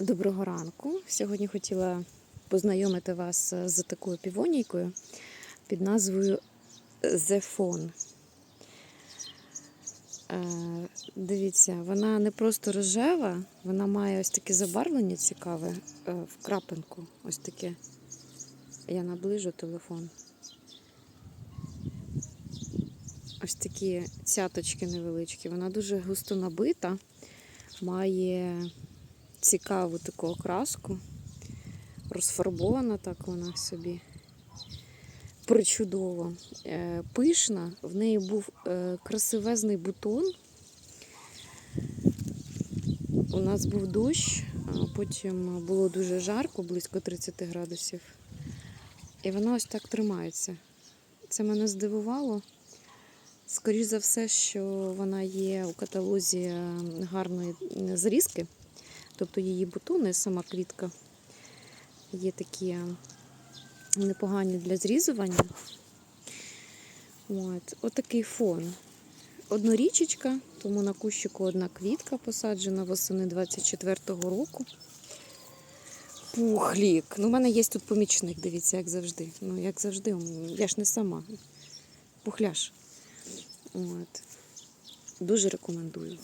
Доброго ранку. Сьогодні хотіла познайомити вас з такою півонійкою під назвою Phone. Е, Дивіться, вона не просто рожева, вона має ось таке забарвлення цікаве е, в крапинку. Ось таке. Я наближу телефон. Ось такі цяточки невеличкі. Вона дуже густо набита, має цікаву таку окраску. Розфарбована так вона собі. Причудово. Е, Пишна. В неї був е, красивезний бутон. У нас був дощ, потім було дуже жарко, близько 30 градусів. І вона ось так тримається. Це мене здивувало. Скоріше за все, що вона є у каталозі гарної зрізки. Тобто її бутони, сама квітка є такі непогані для зрізування. От, отакий фон. Однорічечка, тому на кущику одна квітка посаджена восени 24-го року. Пухлік. Ну, у мене є тут помічник, дивіться, як завжди. Ну, як завжди, я ж не сама. Пухляш. От. Дуже рекомендую.